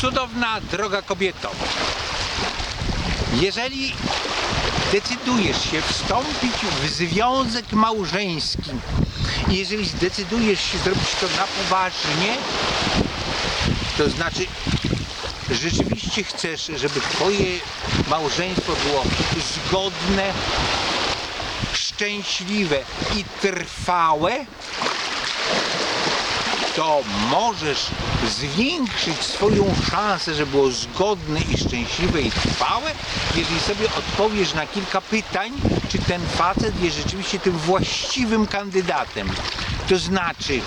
Cudowna droga kobieto. Jeżeli decydujesz się wstąpić w związek małżeński i jeżeli zdecydujesz się zrobić to na poważnie, to znaczy rzeczywiście chcesz, żeby twoje małżeństwo było zgodne, szczęśliwe i trwałe, to możesz zwiększyć swoją szansę, żeby było zgodne i szczęśliwe i trwałe, jeżeli sobie odpowiesz na kilka pytań, czy ten facet jest rzeczywiście tym właściwym kandydatem. To znaczy,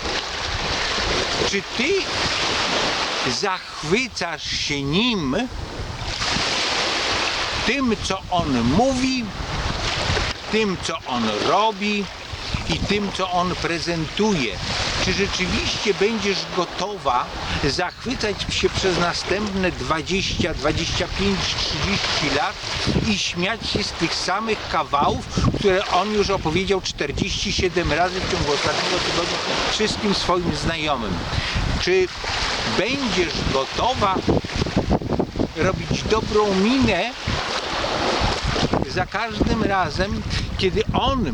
czy ty zachwycasz się nim, tym, co on mówi, tym, co on robi i tym, co on prezentuje. Czy rzeczywiście będziesz gotowa zachwycać się przez następne 20, 25, 30 lat i śmiać się z tych samych kawałów, które on już opowiedział 47 razy w ciągu ostatniego tygodnia wszystkim swoim znajomym? Czy będziesz gotowa robić dobrą minę za każdym razem, kiedy on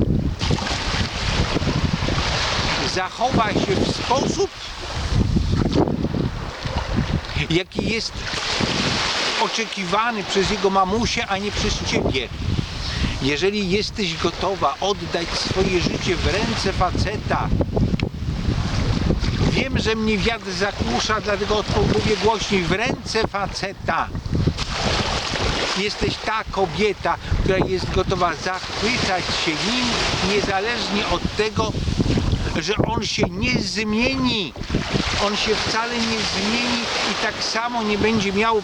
zachowa się w sposób, jaki jest oczekiwany przez jego mamusię, a nie przez ciebie. Jeżeli jesteś gotowa oddać swoje życie w ręce faceta, wiem, że mnie wiatr zakłusza, dlatego odpowiem głośniej, w ręce faceta jesteś ta kobieta, która jest gotowa zachwycać się nim, niezależnie od tego, że on się nie zmieni. On się wcale nie zmieni i tak samo nie będzie miał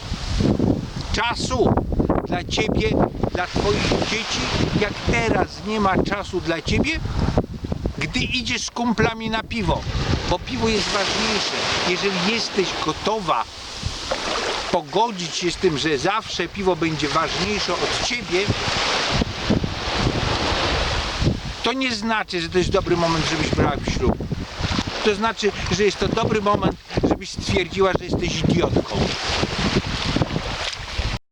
czasu dla ciebie, dla twoich dzieci, jak teraz nie ma czasu dla ciebie, gdy idziesz z kumplami na piwo, bo piwo jest ważniejsze. Jeżeli jesteś gotowa pogodzić się z tym, że zawsze piwo będzie ważniejsze od ciebie, to nie znaczy, że to jest dobry moment, żebyś brała ślub. To znaczy, że jest to dobry moment, żebyś stwierdziła, że jesteś idiotką.